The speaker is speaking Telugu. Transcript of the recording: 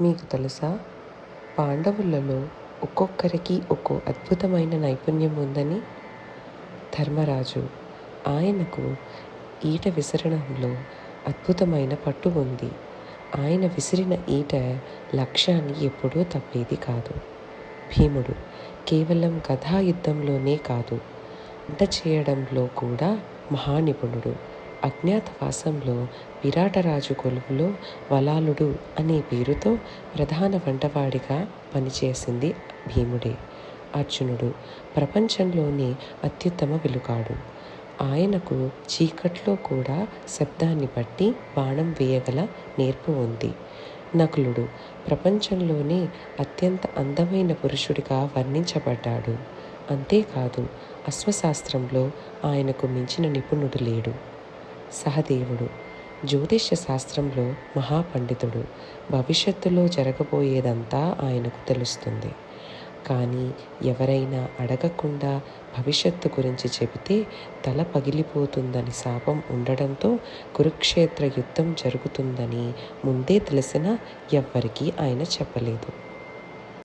మీకు తెలుసా? పాండవులలో ఒక్కొక్కరికి ఒక్కో అద్భుతమైన నైపుణ్యం ఉందని? ధర్మరాజు ఆయనకు ఈట విసరడంలో అద్భుతమైన పట్టు ఉంది. ఆయన విసిరిన ఈట లక్ష్యాన్ని ఎప్పుడూ తప్పేది కాదు. భీముడు కేవలం కథాయుద్ధంలోనే కాదు వంట చేయడంలో కూడా మహానిపుణుడు. అజ్ఞాతవాసంలో విరాటరాజు కొలువులో వలాలుడు అనే పేరుతో ప్రధాన వంటవాడిగా పనిచేసింది భీముడే. అర్జునుడు ప్రపంచంలోనే అత్యుత్తమ వెలుగాడు ఆయనకు చీకట్లో కూడా శబ్దాన్ని బట్టి బాణం వేయగల నేర్పు ఉంది. నకులుడు ప్రపంచంలోనే అత్యంత అందమైన పురుషుడిగా వర్ణించబడ్డాడు. అంతేకాదు అశ్వశాస్త్రంలో ఆయనకు మించిన నిపుణుడు లేడు. సహదేవుడు. జ్యోతిష్య శాస్త్రంలో మహాపండితుడు. భవిష్యత్తులో జరగబోయేదంతా ఆయనకు తెలుస్తుంది. కానీ ఎవరైనా అడగకుండా భవిష్యత్తు గురించి చెబితే తల పగిలిపోతుందని శాపం ఉండడంతో కురుక్షేత్ర యుద్ధం జరుగుతుందని ముందే తెలిసినా ఎవ్వరికీ ఆయన చెప్పలేదు.